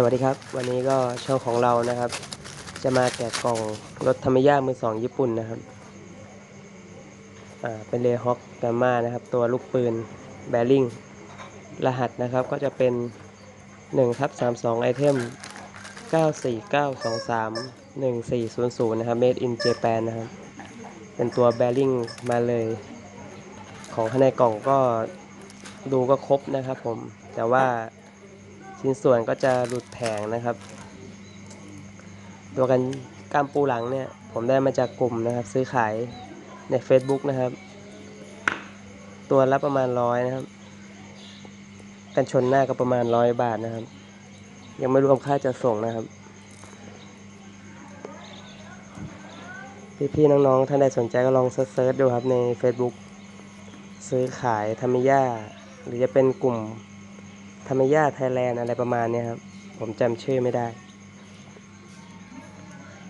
สวัสดีครับ วันนี้ก็ช่องของเรานะครับ จะมาแกะกล่องรถธรรมย่ามือสองญี่ปุ่นนะครับอ่าเป็นเลฮอกกาม่านะครับ ตัวลูกปืนแบริ่งรหัสนะครับ ก็จะเป็น1ทับ32ไอเทม94923 1400 นะครับ made in Japan นะครับ เป็นตัวแบริ่งมาเลย ของข้างในกล่องก็ดูก็ครบนะครับผมแต่ว่า ชิ้นส่วนก็จะหลุดแผงนะครับ ตัวกันกล้ามปูหลังเนี่ย ผมได้มาจากกลุ่มนะครับ ซื้อขายใน Facebook นะครับ ตัวละประมาณร้อยนะครับ กันชนหน้าก็ประมาณร้อยบาทนะครับ ยังไม่รวมค่าจะส่งนะครับ พี่ๆน้องๆท่านใดสนใจก็ลองเซิร์ชดูครับใน Facebook ซื้อขายธรรมิยาหรือจะเป็นกลุ่ม ธรรมย่าไทยแลนด์อะไรประมาณนี้ครับ ผมจำชื่อไม่ได้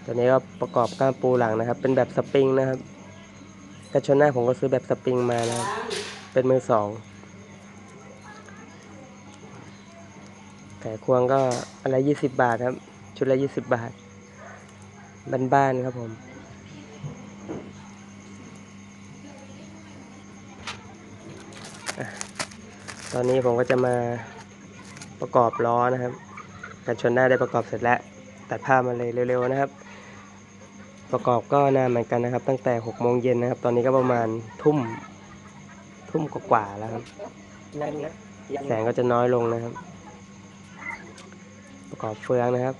ตัวนี้ก็ประกอบก้ามปูหลังนะครับ เป็นแบบสปริงนะครับกระชนหน้าผมก็ซื้อแบบสปริงมานะครับ เป็นมือสองไข่ควงก็อะไรยี่สิบบาทครับ ชุดละยี่สิบบาท บ้านๆครับผมตอนนี้ผมก็จะมา ประกอบล้อนะครับกันชนหน้าได้ประกอบเสร็จแล้ว ตัดภาพมาเลยเร็วๆนะครับ ประกอบก็นานเหมือนกันนะครับ ตั้งแต่6โมงเย็นนะครับ ตอนนี้ก็ประมาณทุ่มทุ่มกว่าๆแล้วครับนั่นนะยังแสงก็จะน้อยลงนะครับ ประกอบเฟืองนะครับ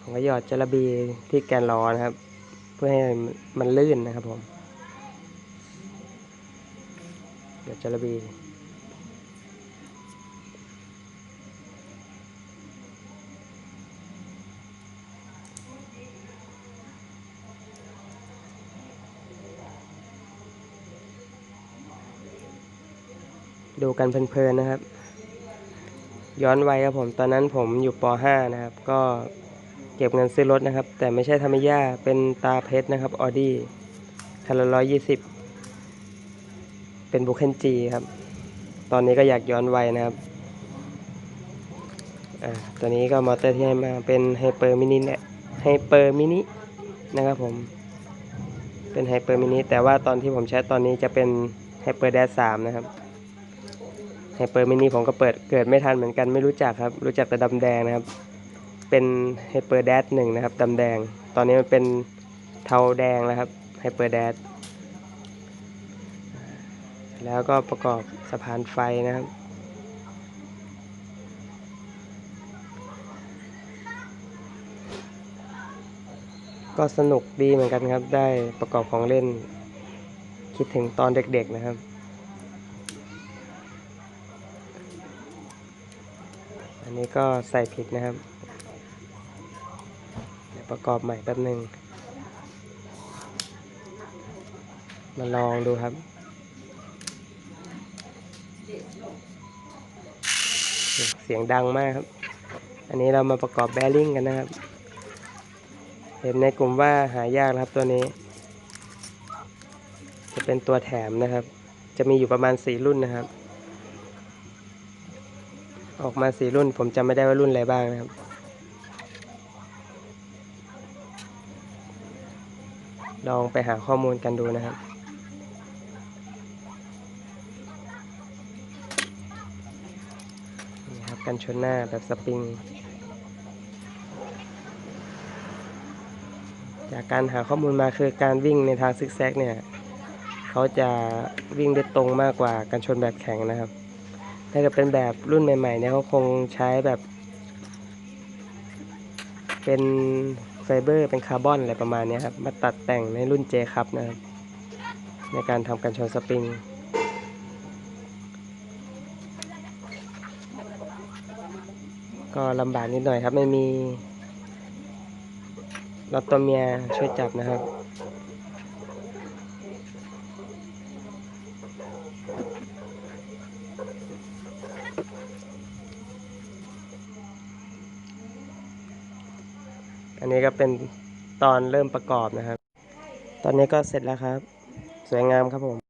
ผมก็หยอดจระบีที่แกนล้อนะครับ เพื่อให้มันลื่นนะครับผม หยอดจระบีดูกันเพลินๆนะครับ ย้อนวัยครับผมตอนนั้นผมอยู่ป .5 นะครับ ก็เก็บเงินซื้อรถนะครับ แต่ไม่ใช่ธรรมย่าเป็นตาเพชรนะครับออดี้คันละร้อยยี่สิบ เป็นบุคเคนจีครับ ตอนนี้ก็อยากย้อนไวนะครับ อ่า ตัวนี้ก็มอเตอร์ที่ให้มาเป็นไฮเปอร์มินิเนี่ยไฮเปอร์มินินะครับผม เป็นไฮเปอร์มินิแต่ว่าตอนที่ผมใช้ตอนนี้จะเป็นไฮเปอร์แดสามนะครับไฮเปอร์มินิผมก็เปิดเกิดไม่ทันเหมือนกันไม่รู้จักครับ รู้จักแต่ดำแดงนะครับ เป็นไฮเปอร์แดดหนึ่งนะครับดำแดง ตอนนี้มันเป็นเทาแดงแล้วครับไฮเปอร์แดด แล้วก็ประกอบสะพานไฟนะครับ ก็สนุกดีเหมือนกันครับ ได้ประกอบของเล่น คิดถึงตอนเด็กๆนะครับ อันนี้ก็ใส่ผิดนะครับเดี๋ยวประกอบใหม่แป๊บหนึ่งมาลองดูครับ เสียงดังมากครับ อันนี้เรามาประกอบแบริ่งกันนะครับ เห็นในกลุ่มว่าหายากนะครับตัวนี้ จะเป็นตัวแถมนะครับ จะมีอยู่ประมาณ 4 รุ่นนะครับ ออกมาสี่รุ่นผมจำไม่ได้ว่ารุ่นอะไรบ้างนะครับลองไปหาข้อมูลกันดูนะครับ นี่ครับ กันชนหน้าแบบสปริง จากการหาข้อมูลมาคือการวิ่งในทางซิกแซกเนี่ย เขาจะวิ่งได้ตรงมากกว่าการชนแบบแข็งนะครับ ถ้าเกิดเป็นแบบรุ่นใหม่ๆเนี่ยเขาคงใช้แบบ เป็นไฟเบอร์เป็นคาร์บอนอะไรประมาณนี้ครับ มาตัดแต่งในรุ่น J ครับนะครับ ในการทำการชนสปริง ก็ลำบากนิดหน่อยครับไม่มีรถตัวเมียช่วยจับนะครับ อันนี้ก็เป็นตอนเริ่มประกอบนะครับ ตอนนี้ก็เสร็จแล้วครับ สวยงามครับผม